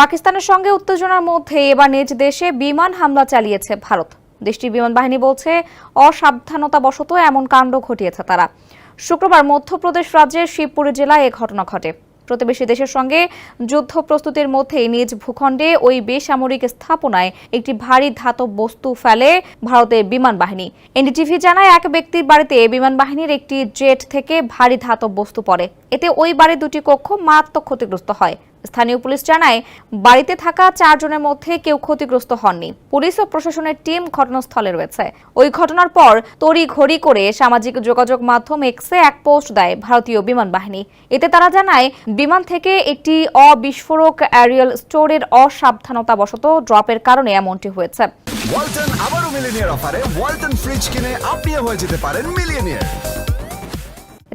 পাকিস্তানের সঙ্গে উত্তেজনার মধ্যে এবার নিজ দেশে বিমান হামলা চালিয়েছে ভারত। দেশটির বিমান বাহিনী বলছে, অসাবধানতাবশত এমন কাণ্ড ঘটিয়েছে তারা। শুক্রবার মধ্যপ্রদেশ রাজ্যের শিবপুর জেলায় এ ঘটনা ঘটে। প্রতিবেশী দেশের সঙ্গে যুদ্ধ প্রস্তুতির মধ্যেই নিজ ভূখণ্ডে ওই বেসামরিক স্থাপনায় একটি ভারী ধাতব বস্তু ফেলে ভারতের বিমান বাহিনী। এনডিটিভি জানায়, এক ব্যক্তির বাড়িতে বিমান বাহিনীর একটি জেট থেকে ভারী ধাতব বস্তু পড়ে। এতে ওই বাড়ির দুটি কক্ষ মারাত্মক ক্ষতিগ্রস্ত হয়। স্থানীয় পুলিশ জানায়, বাড়িতে থাকা চারজনের মধ্যে কেউ ক্ষতিগ্রস্ত হননি। পুলিশ ও প্রশাসনের টিম ঘটনাস্থলে রয়েছে। ওই ঘটনার পর তড়ি ঘড়ি করে সামাজিক যোগাযোগ মাধ্যম এক্সে এক পোস্ট দেয় ভারতীয় বিমান বাহিনী। এতে তারা জানায়, বিমান থেকে একটি অবিস্ফোরক অ্যারিয়াল স্টোরের অসাবধানতাবশত ড্রপের কারণে এমনটি হয়েছে। ওয়ালটন আবারও মিলিনিয়ার অফারে ওয়ালটন ফ্রিজ কিনে আপনিও হয়ে যেতে পারেন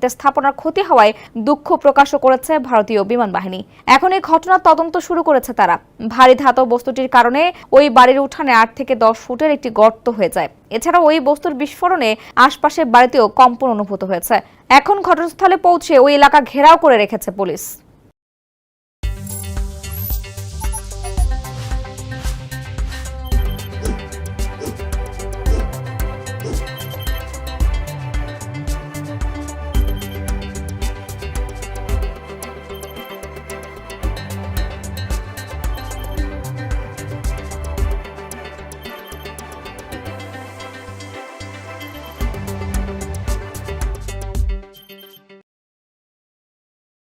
এতে স্থাপনার ক্ষতি হওয়ায় দুঃখ প্রকাশও করেছে ভারতীয় বিমান বাহিনী। এখন এই ঘটনার তদন্ত শুরু করেছে তারা। ভারী ধাতব বস্তুটির কারণে ওই বাড়ির উঠানে আট থেকে দশ ফুটের একটি গর্ত হয়ে যায়। এছাড়া ওই বস্তুর বিস্ফোরণে আশপাশের বাড়িতেও কম্পন অনুভূত হয়েছে। এখন ঘটনাস্থলে পৌঁছে ওই এলাকা ঘেরাও করে রেখেছে পুলিশ।